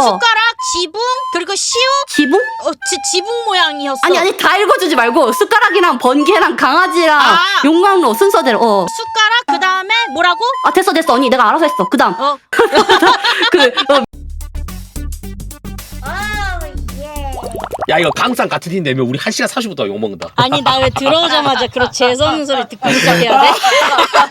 어. 숟가락, 지붕, 그리고 시우, 지붕? 어, 지, 지붕 모양이었어. 아니 아니 다 읽어주지 말고 숟가락이랑 번개랑 강아지랑 아. 용광로 순서대로 어. 숟가락, 그 다음에 뭐라고? 아 됐어 됐어 언니 내가 알아서 했어 그 다음 어, 그 어, 야 이거 강상 같은 팀 되면 우리 1시간 40분부터 욕먹는다 아니 나 왜 들어오자마자 그런 재수없는 소리 듣고 시작해야 돼?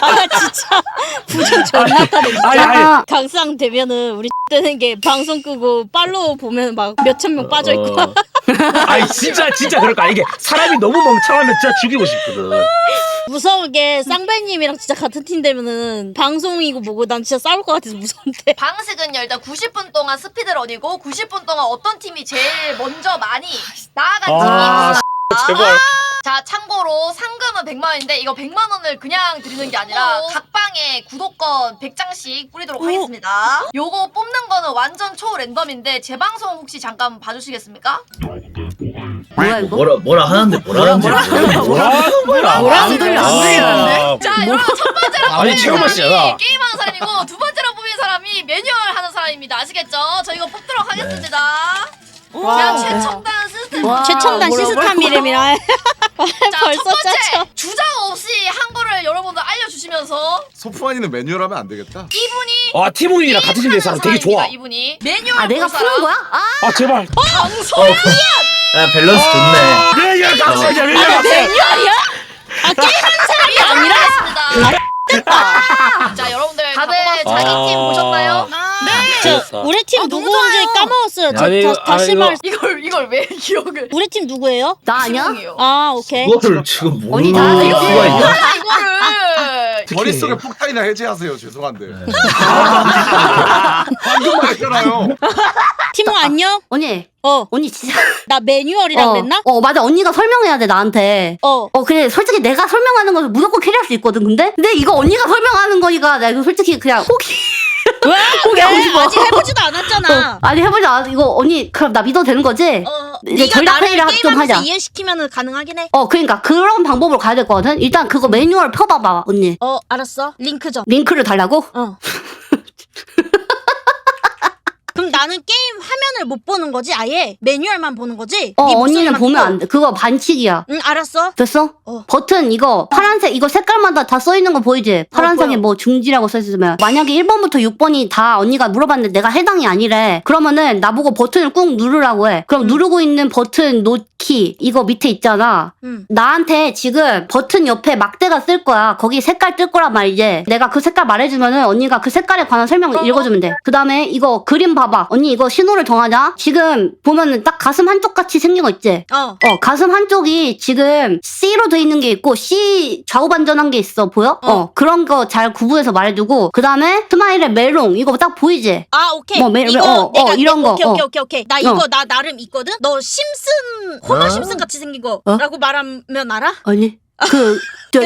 아 진짜 부정 존나 타네 진짜. 아니, 아니. 아, 강상 되면은 우리 되는 게 방송 끄고 팔로우 보면 막 몇천 명 빠져 있고 어. 아니 진짜 진짜 그럴까 이게 사람이 너무 멍청하면 진짜 죽이고 싶거든 무서운 게 쌍배님이랑 진짜 같은 팀 되면은 방송이고 뭐고 난 진짜 싸울 것 같아서 무서운데. 방식은요 일단 90분 동안 스피드런이고 90분 동안 어떤 팀이 제일 먼저 많이 나아간 팀이 아. 제발 자 참고로 상금은 100만 원인데 이거 100만 원을 그냥 드리는 게 아니라 각 방에 구독권 100장씩 뿌리도록 하겠습니다. 요거 뽑는 거는 완전 초 랜덤인데 재방송 혹시 잠깐 봐주시겠습니까? 뭐야 이거? 뭐라 뭐라 하는데 뭐라 하는지 모르겠네. 뭐라는 거야 뭐라 안 들려, 안 들리는데? 자 여러분 첫 번째로 아니, 뽑힌 최고만 사람이 씨잖아. 게임하는 사람이고 두 번째로 뽑힌 사람이 매뉴얼 하는 사람입니다. 아시겠죠? 저 이거 뽑도록 하겠습니다. 자 최첨단 시스템 와, 최첨단 뭐라, 시스템 이름이라. 자, 벌써 첫 번째 짜쳐. 주장 없이 한 거를 여러분들 알려주시면서 소프만이는 매뉴얼 하면 안 되겠다. 이분이 아 팀원이랑 같은 팀된 사람 되게 좋아 사람입니다, 이분이 매뉴얼 아 내가 본 사람, 푸는 거야? 아 아 제발 방송이야. 야 밸런스 좋네. 왜야 강상이야 왜야 강상 매뉴얼이야? 아 게임하는 사람이 아니라. 알겠습니다. 자 여러분들 다들 자기 팀 아. 보셨나요? 저 우리 팀 아, 누구인지. 까먹었어요. 저, 아니, 다, 이거- 다시 아, 이거- 말. 이걸 이걸 왜 기억을? 우리 팀 누구예요? 나 아니야? 아 오케이. 그거를 지금 모르는 다 알지? 수가 있냐? 아 이거를 머릿속에 폭탄이나 해제하세요. 죄송한데. 네. 방금 말했잖아요. 팀원 안녕. 언니 어, 언니 진짜 나 매뉴얼이라 어, 그랬나? 어 맞아 언니가 설명해야 돼 나한테 어. 어 그래 솔직히 내가 설명하는 건 무조건 캐리할 수 있거든 근데 근데 이거 언니가 설명하는 거니까 나 이거 솔직히 그냥 포기 왜? 싶어. 아직 해보지도 않았잖아. 어, 아니 해보자 아, 이거 언니 그럼 나 믿어도 되는 거지? 어, 이제 네가 전략 나를 회의를 좀 게임하면서. 이해시키면 가능하긴 해. 어 그러니까 그런 방법으로 가야 될 거거든 일단 그거 매뉴얼 펴봐봐 언니 어, 알았어. 링크 좀. 링크를 달라고? 어. 그럼 나는 게임 화면을 못 보는 거지? 아예 매뉴얼만 보는 거지? 어 네 언니는 목소리만 보면 듣고? 안 돼 그거 반칙이야 응, 알았어. 됐어? 어. 버튼 이거 파란색 이거 색깔마다 다 써 있는 거 보이지? 파란색에 보여. 뭐 중지라고 써 있으면 만약에 1번부터 6번이 다 언니가 물어봤는데 내가 해당이 아니래 그러면은 나보고 버튼을 꾹 누르라고 해 그럼 누르고 있는 버튼 놓기 이거 밑에 있잖아 응. 나한테 지금 버튼 옆에 막대가 쓸 거야 거기 색깔 뜰 거란 말이지 내가 그 색깔 말해주면은 언니가 그 색깔에 관한 설명을 어. 읽어주면 돼 그 다음에 이거 그림 봐봐 언니 이거 신호를 정하자 지금 보면은 딱 가슴 한쪽 같이 생긴 거 있지? 어. 어, 가슴 한쪽이 지금 C로 돼 있는 게 있고 C 좌우 반전한 게 있어. 보여? 어. 어, 그런 거 잘 구분해서 말해주고 그다음에 스마일의 메롱 이거 딱 보이지? 아, 오케이. 뭐, 매- 이거 어, 내가 어, 이런 거, 오케이, 오케이, 어. 오케이, 오케이. 나 이거 어. 나 나름 있거든? 너 심슨, 호머 심슨 같이 생긴 거. 어? 라고 말하면 알아? 아니 그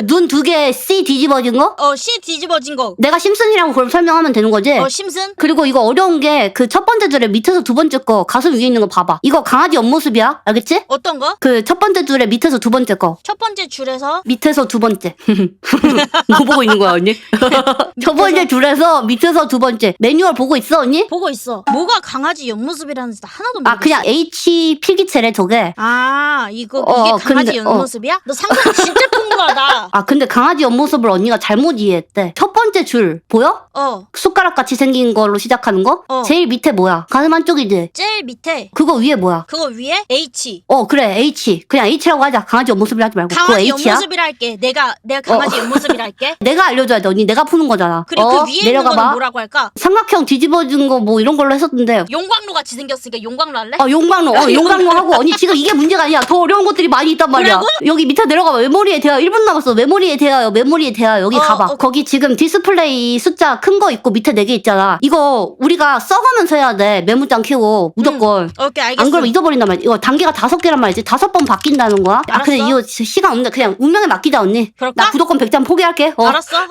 눈 두 개 C 뒤집어진 거? 어, 씨 뒤집어진 거. 내가 심슨이라고 그럼 설명하면 되는 거지? 어, 심슨? 그리고 이거 어려운 게 그 첫 번째 줄에 밑에서 두 번째 거 가슴 위에 있는 거 봐봐. 이거 강아지 옆모습이야. 알겠지? 어떤 거? 그 첫 번째 줄에 밑에서 두 번째 거. 첫 번째 줄에서 밑에서 두 번째. 뭐 보고 있는 거야, 언니? 첫 번째 줄에서 밑에서 두 번째. 매뉴얼 보고 있어, 언니? 보고 있어. 뭐가 강아지 옆모습이라는지 나 하나도 모르겠어. 아, 그냥 H 필기체래, 저게. 아, 이거 어, 이게 강아지 근데, 어. 옆모습이야? 너 상상 진짜 풍부하다. 아, 근데 강아지 옆모습을 언니가 잘못 이해했대. 첫 번째 줄, 보여? 어, 숟가락 같이 생긴 걸로 시작하는 거? 어. 제일 밑에 뭐야? 가슴 한쪽이지? 제일 밑에 그거 위에 뭐야? 그거 위에 H. 어, 그래, H. 그냥 H라고 하자. 강아지 옆모습이라 하지 말고. 그거 강아지 H야? 옆모습이라 할게. 내가 내가 강아지 어. 옆모습이라 할게. 내가 알려줘야 돼, 언니. 내가 푸는 거잖아. 그리고 어, 그 위에 있는 내려가봐. 거는 뭐라고 할까? 삼각형 뒤집어진 거 뭐 이런 걸로 했었는데 용광로 같이 생겼으니까 용광로 할래? 어 용광로 어 용광로 하고 언니 지금 이게 문제가 아니야 더 어려운 것들이 많이 있단 말이야 그래고? 여기 밑에 내려가봐 메모리에 대하여 1분 남았어 메모리에 대하여 메모리에 대하여 여기 어, 가봐 어. 거기 지금 디스 플레이 숫자 큰 거 있고 밑에 네 개 있잖아 이거 우리가 써가면서 해야 돼 메모장 켜고 무조건 오케이 알겠어. 안 그러면 잊어버린단 말이야 이거 단계가 다섯 개란 말이지 다섯 번 바뀐다는 거야 아 근데 알았어. 이거 시- 시간 없는데 그냥 운명에 맡기자 언니 그럴까? 나 구독권 100장 포기할게 어. 알았어.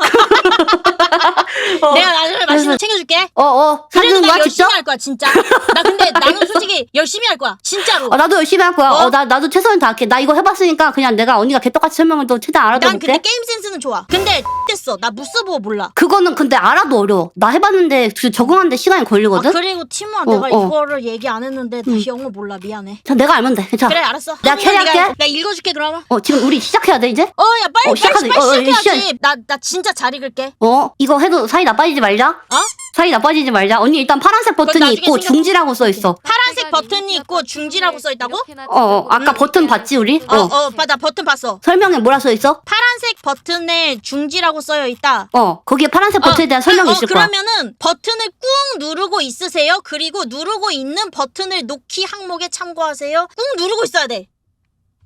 내가 나중에 맛있는 거 챙겨줄게. 어 어 그래도 사주는 나 거야 열심히 직접? 할 거야 진짜. 나 근데 나는 솔직히 열심히 할 거야 진짜로. 어, 나도 열심히 할 거야. 어? 어, 나, 나도 최선을 다할게. 나 이거 해봤으니까 그냥 내가 언니가 개떡같이 설명을 또 최대한 난. 근데 게임 센스는 좋아. 근데 됐어. 나 무스 보고 몰라. 그거는 근데 알아도 어려워. 나 해봤는데 그 적응하는데 시간이 아, 걸리거든? 그리고 티모야 어, 내가 어. 이거를 얘기 안 했는데 나 응. 영어 몰라 미안해. 자, 내가 알면 돼. 괜찮아. 그래 알았어. 내가 캐리할게. 네가- 내가 읽어줄게 그러면. 어, 지금 우리 시작해야 돼, 이제? 어 야 빨리 어, 시작하자. 빨리, 어, 어, 시작해야지. 나나 진짜 잘 읽을게. 어, 이거 해도 사이 나빠지지 말자. 어? 사이 나빠지지 말자. 언니 일단 파란색 버튼이 나중에 있고 생각- 중지라고 써 있어. 파란색 버튼이 있고 중지라고 써 있다고? 어, 어, 아까 버튼 봤지, 우리? 어, 어. 어, 봐, 나 버튼 봤어. 설명에 뭐라 써 있어? 파란색 버튼에 중지라고 써여 있다. 어, 거기에 파란색 버튼에 대한 설명이 어, 있을 거야. 그러면은 버튼을 꾹 누르고 있으세요. 그리고 누르고 있는 버튼을 놓기 항목에 참고하세요. 꾹 누르고 있어야 돼.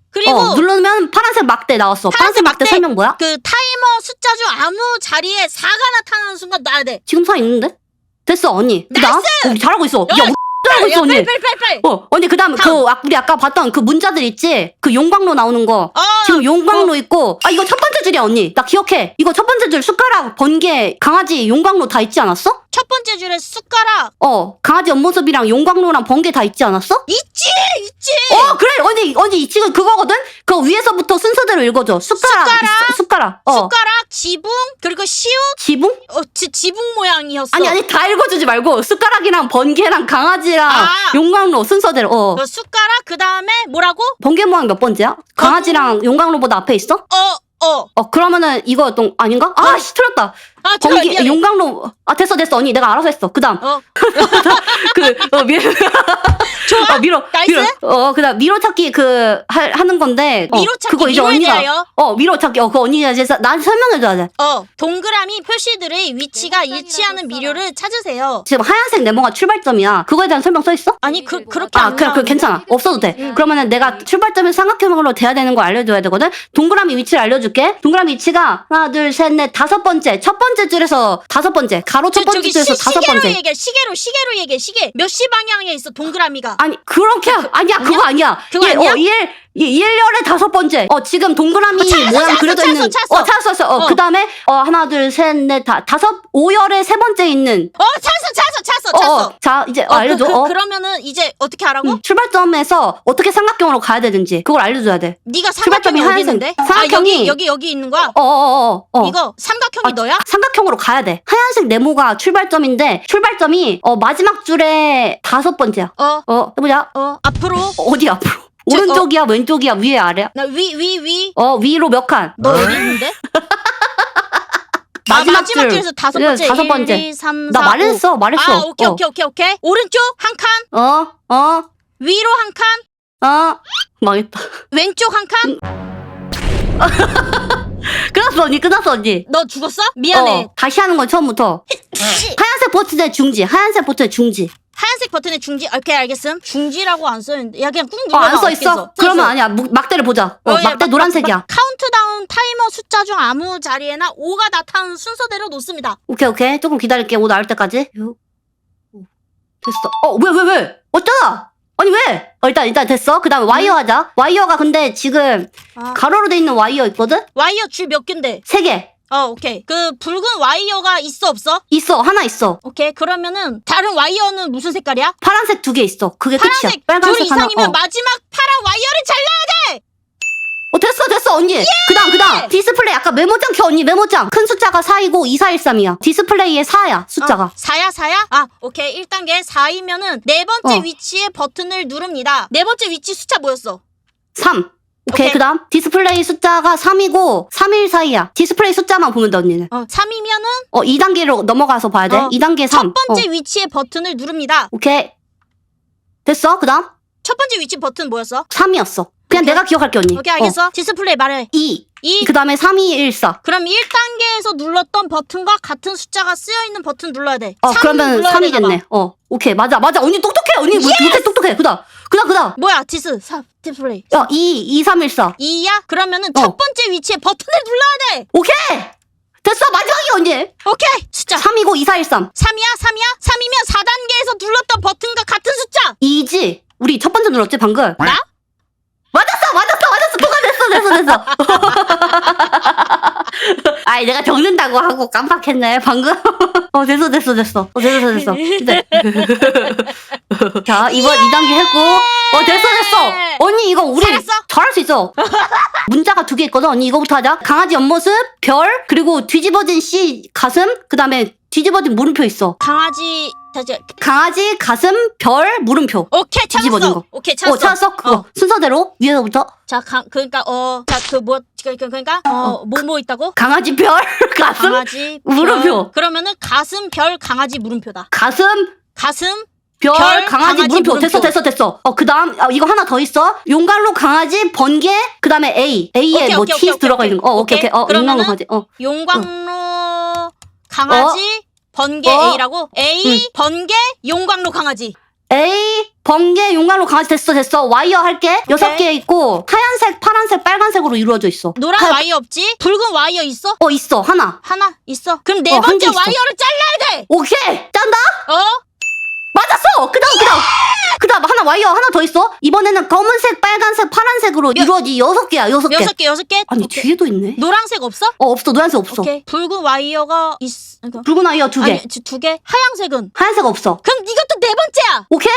그리고 어, 누르면 파란색 막대 나왔어. 파란색, 파란색 막대, 막대. 설명 뭐야? 그 타이머 숫자 중 아무 자리에 4가 나타나는 순간 놔야 돼. 지금 사 있는데? 됐어, 언니. 나? 어, 잘하고 있어. 야, 잘하고 있어, 야, 언니. 빨리 빨리 빨리 빨리. 어, 언니 그다음 그 다음. 아, 우리 아까 봤던 그 문자들 있지? 그 용광로 나오는 거. 어, 지금 용광로 있고 아 이거 첫 번째 줄이야 언니. 나 기억해. 이거 첫 번째 줄 숟가락, 번개, 강아지, 용광로 다 있지 않았어? 줄에 숟가락 어, 강아지 옆모습이랑 용광로랑 번개 다 있지 않았어? 있지 있지. 어, 그래. 언니 언니 지금 그거거든. 그 위에서부터 순서대로 읽어줘. 숟가락, 숟가락, 있어, 숟가락. 어. 숟가락, 지붕, 그리고 시옷, 지붕? 어, 지, 지붕 모양이었어. 아니 아니 다 읽어주지 말고 숟가락이랑 번개랑 강아지랑 아. 용광로 순서대로. 어. 어, 숟가락 그 다음에 뭐라고? 번개 모양 몇 번째야? 강아지랑 용광로보다 앞에 있어? 어, 어. 어 그러면은 이거 또 아닌가? 아 씨 틀렸다. 아, 들어, 번개 미안해. 용광로 아 됐어 됐어 언니 내가 알아서 했어. 그다음 어, 그 어, 미 좋아. 어, 미로 나이스. 미로 어 그다음 미로 찾기 그 할, 하는 건데 어, 미로 찾기, 그거 이제 미로에 언니가 대하여? 어 미로 찾기 어 그거 언니가 이제 사- 나한테 설명해 줘야 돼. 어, 동그라미 표시들의 위치가 일치하는 미료를 찾으세요. 지금 하얀색 네모가 출발점이야. 그거에 대한 설명 써 있어? 아니, 그, 그렇게 아, 안 그래, 그 나오는데. 괜찮아. 없어도 돼. 그러면은 내가 출발점이 삼각형으로 돼야 되는 걸 알려줘야 되거든? 동그라미 위치를 알려줄게. 동그라미 위치가 하나, 둘, 셋, 넷, 다섯 번째. 첫 번째 줄에서 다섯 번째. 가로 첫 저, 번째 줄에서 시, 다섯 시계로 번째. 얘기해. 시계로 시계로 얘기해. 시계 몇 시 방향에 있어 동그라미가. 아니, 그렇게, 아니야, 그거 아니야. 그거 예, 아니야? 어, 일, 이 일렬의 다섯 번째. 어, 지금 동그라미 어, 찾았어, 모양 그려져 찾았어, 있는. 찾았어. 어, 찾았어, 찾았어. 어, 어. 그 다음에, 어, 하나, 둘, 셋, 넷, 다, 다섯, 오열의 세 번째 있는. 어 찾았어 찾았어 찾았어 어, 찾았어. 어, 자, 이제 어, 알려줘. 그, 그, 어. 그러면은 이제 어떻게 하라고? 음, 출발점에서 어떻게 삼각형으로 가야 되는지 그걸 알려줘야 돼. 네가 삼각형이 어디 하얀색. 있는데? 아 삼각형이- 여기 여기 여기 있는 거야? 어어어어. 어, 어. 이거 삼각형이 아, 너야? 삼각형으로 가야 돼. 하얀색 네모가 출발점인데 출발점이 어, 마지막 줄에 다섯 번째야. 어, 어 해보자. 어, 앞으로. 어, 어디 앞으로? 저, 오른쪽이야, 왼쪽이야, 위에 아래야? 나 위, 위, 위. 어 위로 몇 칸? 너 어디 있는데? 아, 마지막 마지막 줄. 줄에서 다섯 예, 번째. 다섯 번째. 1, 2, 3, 나 4, 말했어, 5. 말했어. 아, 오케이, 어. 오케이, 오케이, 오케이. 오른쪽 한 칸, 어, 어, 위로 한 칸, 어. 망했다. 왼쪽 한 칸. 끝났어 언니, 끝났어 언니. 너 죽었어? 미안해. 어, 다시 하는 건 처음부터. 하얀색 버튼의 중지, 하얀색 버튼의 중지. 하얀색 버튼에 중지. 오케이, 알겠음. 중지라고 안 써있는데. 야, 그냥 꾹 어, 눌러봐. 안써 있어? 써? 그러면 써. 아니야. 무- 막대를 보자. 어, 어, 야, 막대 막- 노란색이야. 카운트다운 타이머 숫자 중 아무 자리에나 5가 나타나는 순서대로 놓습니다. 오케이 오케이 조금 기다릴게 오 나올 때까지 요. 오. 됐어 어 왜 왜 왜, 어쩌다 아니 왜 어, 일단 일단 됐어 그 다음에 와이어 하자 와이어가 근데 지금 아, 가로로 돼 있는 와이어 있거든 와이어 줄몇 개인데? 세 개 어, 오케이. 그 붉은 와이어가 있어 없어? 있어 하나 있어 오케이. 그러면은 다른 와이어는 무슨 색깔이야? 파란색 두 개 있어 그게 끝이야 파란색 둘 빨간색 하나 이상이면 어. 마지막 파란 와이어를 잘라야 돼. 어 됐어 됐어 언니 그 다음 그 다음 디스플레이 아까 메모장 켜 언니 메모장 큰 숫자가 4이고 2413이야 디스플레이에 4야 숫자가 어, 4야 4야? 아, 오케이. 1단계 4이면은 네 번째 어. 위치에 버튼을 누릅니다. 네 번째 위치 숫자 뭐였어? 3 오케이, 오케이. 그 다음 디스플레이 숫자가 3이고 3일 사이야 디스플레이 숫자만 보면 돼 언니는 어, 3이면은 어 2단계로 넘어가서 봐야 돼 어. 2단계 3 첫 번째 어. 위치에 버튼을 누릅니다. 오케이. 됐어? 그 다음? 첫 번째 위치 버튼 뭐였어? 3이었어. 그냥 오케이. 내가 기억할게, 언니. 오케이, 알겠어. 디스플레이 말해. 2. 2. 그 다음에 3, 2, 1, 4. 그럼 1단계에서 눌렀던 버튼과 같은 숫자가 쓰여 있는 버튼 눌러야 돼. 어, 3 그러면 눌러야 3이겠네. 되나 봐. 어, 오케이. 맞아, 맞아. 언니 똑똑해. 언니 뭐, 못해 똑똑해. 그 다음. 그 다음, 그 다음. 뭐야, 디스. 3 디스플레이. 야, 2, 2, 3, 1, 4. 2야? 그러면은 어. 첫 번째 위치에 버튼을 눌러야 돼. 오케이! 됐어, 마지막이 언니. 오케이. 숫자 3이고 2, 4, 1, 3. 3이야? 3이야? 3이면 4단계에서 눌렀던 버튼과 같은 숫자. 2지? 우리 첫 번째 눌렀지, 방금? 나? 맞았어, 맞았어, 맞았어. 그거 됐어, 됐어, 됐어. 아이, 내가 적는다고 하고 깜빡했네, 방금. 어, 됐어, 됐어, 됐어. 어, 됐어, 됐어. 네. 자 이번 2단계 했고 어 됐어 됐어 언니 이거 우리 잘했어? 잘할 수 있어 문자가 두 개 있거든 언니 이거부터 하자 강아지 옆모습 별 그리고 뒤집어진 C 가슴 그 다음에 뒤집어진 물음표 있어 강아지 다시 강아지 가슴 별 물음표 오케이 뒤집어진 찾았어. 거. 오케이 찾았어. 어 찾았어 그거 어. 순서대로 위에서부터 자, 강, 그러니까 어자그뭐 그러니까 어 뭐 뭐 있다고? 강아지 별 가슴 강아지 물음표. 별. 그러면은 가슴 별 강아지 물음표다. 가슴 가슴 별, 별, 강아지, 강아지 물음표. 물음표. 됐어 됐어 됐어 어 그 다음 어, 이거 하나 더 있어 용갈로 강아지 번개 그 다음에 A A에 오케이, 뭐 오케이, 키 오케이, 들어가 오케이. 있는 거 어 오케이 오케이 오케이. 어 그러면은 용갈로 강아지 어 용광로 강아지 번개 어. A라고 A 번개 용광로 강아지. A 번개 용갈로 강아지 됐어 됐어 와이어 할게 여섯 개 있고 하얀색 파란색 빨간색으로 이루어져 있어 노란 하- 와이어 없지? 붉은 와이어 있어? 어 있어 하나 하나 있어. 그럼 네 어, 한 번째 개 있어. 와이어를 잘라야 돼. 오케이 짠다 어? 맞았어 그 다음 그 다음 그 다음 하나 와이어 하나 더 있어 이번에는 검은색 빨간색 파란색으로 몇- 이루어지 여섯 개야 여섯 개 여섯 개 여섯 개. 아니 오케이. 뒤에도 있네 노란색 없어? 어 없어 노란색 없어 오케이. 붉은 와이어가 있. 그러니까 붉은 와이어 두 개 아니 두- 두 개. 하얀색은. 하얀색 없어 그럼 이것도 네 번째야. 오케이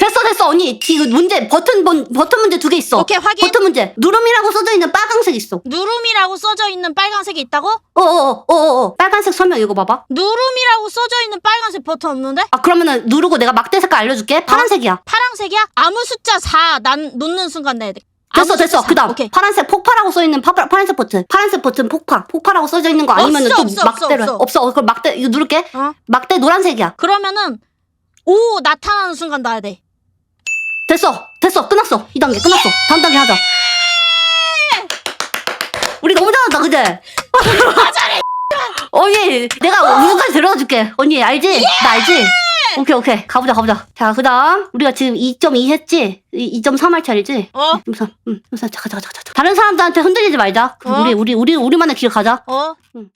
됐어 됐어 언니 지금 문제 버튼 번, 버튼 문제 두 개 있어 오케이 확인. 버튼 문제 누름이라고 써져 있는 빨간색 있어 누름이라고 써져 있는 빨간색이 있다고? 어어어어 어, 어. 빨간색 설명 읽어봐봐 누름이라고 써져 있는 빨간색 버튼 없는데? 아 그러면은 누르고 내가 막대 색깔 알려줄게 파란색이야 파란색이야? 아무 숫자 4 난 놓는 순간 내야 돼. 됐어 숫자 됐어 사. 그다음 오케이. 파란색 폭파라고 써있는 파, 파란색 버튼 파란색 버튼 폭파 폭파라고 써져 있는 거 아니면 은 없어, 또 없어, 막대로 없어, 해. 없어 어, 그럼 막대 이거 누를게 어? 막대 노란색이야 그러면은 오 나타나는 순간 놔야 돼. 됐어 됐어 끝났어. 2단계 끝났어. 다음 단계 하자. 우리 너무 잘한다 그제? 언니 내가 우유까지 데려다 줄게. 언니 알지? 나 알지? 오케이 오케이. 가보자 가보자. 자 그다음 우리가 지금 2.2 했지? 2.3 할 차례지? 어? 2.3 응 2.3자 가자 가자 가자. 다른 사람들한테 흔들리지 말자. 어? 우리 우리 우리 우리만의 길 가자. 어? 응.